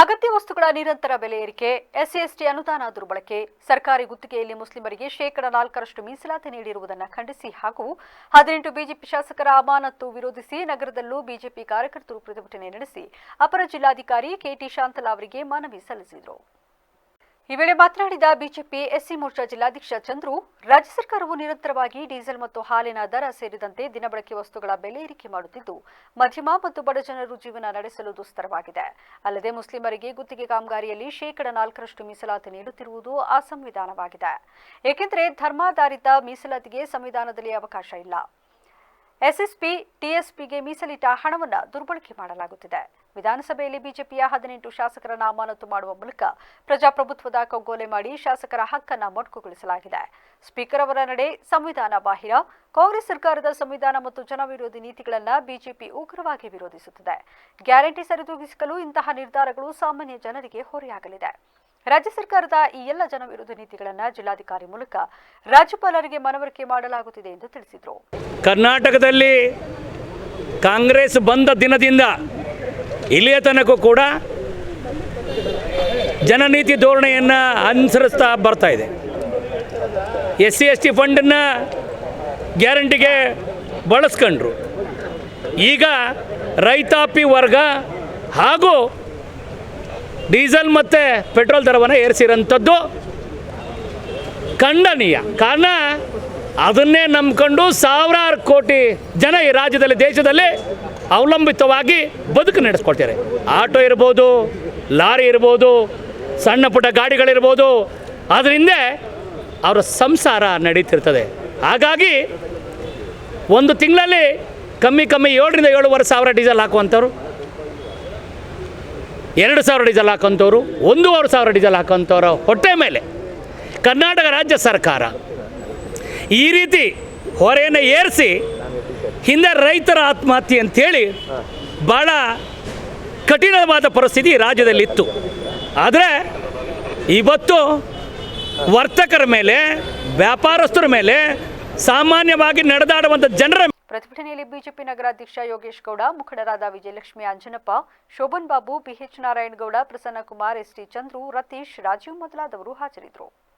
ಅಗತ್ಯ ವಸ್ತುಗಳ ನಿರಂತರ ಬೆಲೆ ಏರಿಕೆ, ಎಸ್ಸಿಎಸ್ಟಿ ಅನುದಾನ ದುರ್ಬಳಕೆ, ಸರ್ಕಾರಿ ಗುತ್ತಿಗೆಯಲ್ಲಿ ಮುಸ್ಲಿಮರಿಗೆ ಶೇಕಡ ನಾಲ್ಕರಷ್ಟು ಮೀಸಲಾತಿ ನೀಡಿರುವುದನ್ನು ಖಂಡಿಸಿ ಹಾಗೂ ಹದಿನೆಂಟು ಬಿಜೆಪಿ ಶಾಸಕರ ಅಮಾನತ್ತು ವಿರೋಧಿಸಿ ನಗರದಲ್ಲೂ ಬಿಜೆಪಿ ಕಾರ್ಯಕರ್ತರು ಪ್ರತಿಭಟನೆ ನಡೆಸಿ, ಅಪರ ಜಿಲ್ಲಾಧಿಕಾರಿ ಕೆಟಿ ಶಾಂತಲಾ ಅವರಿಗೆ ಮನವಿ ಸಲ್ಲಿಸಿದರು. ಈ ವೇಳೆ ಮಾತನಾಡಿದ ಬಿಜೆಪಿ ಎಸ್ಸಿ ಮೋರ್ಚಾ ಜಿಲ್ಲಾಧ್ಯಕ್ಷ ಚಂದ್ರು, ರಾಜ್ಯ ಸರ್ಕಾರವು ನಿರಂತರವಾಗಿ ಡೀಸೆಲ್ ಮತ್ತು ಹಾಲಿನ ದರ ಸೇರಿದಂತೆ ದಿನಬಳಕೆ ವಸ್ತುಗಳ ಬೆಲೆ ಏರಿಕೆ ಮಾಡುತ್ತಿದ್ದು, ಮಧ್ಯಮ ಮತ್ತು ಬಡ ಜನರು ಜೀವನ ನಡೆಸಲು ದುಸ್ತರವಾಗಿದೆ. ಅಲ್ಲದೆ ಮುಸ್ಲಿಮರಿಗೆ ಗುತ್ತಿಗೆ ಕಾಮಗಾರಿಯಲ್ಲಿ ಶೇಕಡ ನಾಲ್ಕರಷ್ಟು ಮೀಸಲಾತಿ ನೀಡುತ್ತಿರುವುದು ಅಸಂವಿಧಾನವಾಗಿದೆ. ಏಕೆಂದರೆ ಧರ್ಮಾಧಾರಿತ ಮೀಸಲಾತಿಗೆ ಸಂವಿಧಾನದಲ್ಲಿ ಅವಕಾಶ ಇಲ್ಲ. ಎಸ್ಎಸ್ಪಿ, ಟಿಎಸ್ಪಿಗೆ ಮೀಸಲಿಟ್ಟ ಹಣವನ್ನು ದುರ್ಬಳಕೆ ಮಾಡಲಾಗುತ್ತಿದೆ. ವಿಧಾನಸಭೆಯಲ್ಲಿ ಬಿಜೆಪಿಯ ಹದಿನೆಂಟು ಶಾಸಕರ ನಾಮಾನತು ಮಾಡುವ ಮೂಲಕ ಪ್ರಜಾಪ್ರಭುತ್ವದ ಕಗ್ಗೊಲೆ ಮಾಡಿ ಶಾಸಕರ ಹಕ್ಕನ್ನು ಮೊಟಕುಗೊಳಿಸಲಾಗಿದೆ. ಸ್ಪೀಕರ್ ಅವರ ನಡೆ ಸಂವಿಧಾನ ಬಾಹಿರ. ಕಾಂಗ್ರೆಸ್ ಸರ್ಕಾರದ ಸಂವಿಧಾನ ಮತ್ತು ಜನವಿರೋಧಿ ನೀತಿಗಳನ್ನು ಬಿಜೆಪಿ ಉಗ್ರವಾಗಿ ವಿರೋಧಿಸುತ್ತಿದೆ. ಗ್ಯಾರಂಟಿ ಸರಿದೂಗಿಸಲು ಇಂತಹ ನಿರ್ಧಾರಗಳು ಸಾಮಾನ್ಯ ಜನರಿಗೆ ಹೊರೆಯಾಗಲಿದೆ. ರಾಜ್ಯ ಸರ್ಕಾರದ ಈ ಎಲ್ಲ ಜನವಿರೋಧಿ ನೀತಿಗಳನ್ನು ಜಿಲ್ಲಾಧಿಕಾರಿ ಮೂಲಕ ರಾಜ್ಯಪಾಲರಿಗೆ ಮನವರಿಕೆ ಮಾಡಲಾಗುತ್ತಿದೆ ಎಂದು ತಿಳಿಸಿದರು. ಕರ್ನಾಟಕದಲ್ಲಿ ಕಾಂಗ್ರೆಸ್ ಬಂದ ದಿನದಿಂದ ಇಲ್ಲಿಯ ತನಕ ಕೂಡ ಜನನೀತಿ ಧೋರಣೆಯನ್ನು ಅನುಸರಿಸ್ತಾ ಬರ್ತಾ ಇದೆ. ಎಸ್ ಸಿ ಎಸ್ ಟಿ ಫಂಡನ್ನು ಗ್ಯಾರಂಟಿಗೆ ಬಳಸ್ಕೊಂಡ್ರು. ಈಗ ರೈತಾಪಿ ವರ್ಗ ಹಾಗೂ ಡೀಸೆಲ್ ಮತ್ತು ಪೆಟ್ರೋಲ್ ದರವನ್ನು ಏರಿಸಿರೋಂಥದ್ದು ಖಂಡನೀಯ. ಕಾರಣ ಅದನ್ನೇ ನಂಬ್ಕೊಂಡು ಸಾವಿರಾರು ಕೋಟಿ ಜನ ಈ ರಾಜ್ಯದಲ್ಲಿ, ದೇಶದಲ್ಲಿ ಅವಲಂಬಿತವಾಗಿ ಬದುಕು ನಡೆಸ್ಕೊಳ್ತಾರೆ. ಆಟೋ ಇರ್ಬೋದು, ಲಾರಿ ಇರ್ಬೋದು, ಸಣ್ಣ ಪುಟ್ಟ ಗಾಡಿಗಳಿರ್ಬೋದು ಅದರಿಂದ ಅವರ ಸಂಸಾರ ನಡೀತಿರ್ತದೆ. ಹಾಗಾಗಿ ಒಂದು ತಿಂಗಳಲ್ಲಿ ಕಮ್ಮಿ ಕಮ್ಮಿ ಏಳರಿಂದ ಏಳುವರೆ ಸಾವಿರ ಡೀಸೆಲ್ ಹಾಕುವಂಥವ್ರು, ಎರಡು ಸಾವಿರ ಡೀಸೆಲ್ ಹಾಕೋಂಥವ್ರು ಒಂದೂವರೆ ಸಾವಿರ ಡೀಸೆಲ್ ಹಾಕೋಂಥವ್ರ ಹೊಟ್ಟೆ ಮೇಲೆ ಕರ್ನಾಟಕ ರಾಜ್ಯ ಸರ್ಕಾರ ಈ ರೀತಿ ಹೊರೆಯನ್ನು ಏರಿಸಿ ಹಿಂದೆ ರೈತರ ಆತ್ಮಹತ್ಯೆ ಅಂಥೇಳಿ ಭಾಳ ಕಠಿಣವಾದ ಪರಿಸ್ಥಿತಿ ರಾಜ್ಯದಲ್ಲಿತ್ತು. ಆದರೆ ಇವತ್ತು ವರ್ತಕರ ಮೇಲೆ, ವ್ಯಾಪಾರಸ್ಥರ ಮೇಲೆ ಸಾಮಾನ್ಯವಾಗಿ ನಡೆದಾಡುವಂಥ ಜನರ ಪ್ರತಿಭಟನೆಯಲ್ಲಿ ಬಿಜೆಪಿ ನಗರಾಧ್ಯಕ್ಷ ಯೋಗೇಶ್ ಗೌಡ, ಮುಖಂಡರಾದ ವಿಜಯಲಕ್ಷ್ಮಿ ಅಂಜನಪ್ಪ, ಶೋಭನ್ ಬಾಬು, ಬಿಎಚ್ ನಾರಾಯಣಗೌಡ, ಪ್ರಸನ್ನಕುಮಾರ್, ಎಸ್ಟಿ ಚಂದ್ರು, ರತೀಶ್, ರಾಜೀವ್ ಮೊದಲಾದವರು ಹಾಜರಿದ್ದರು.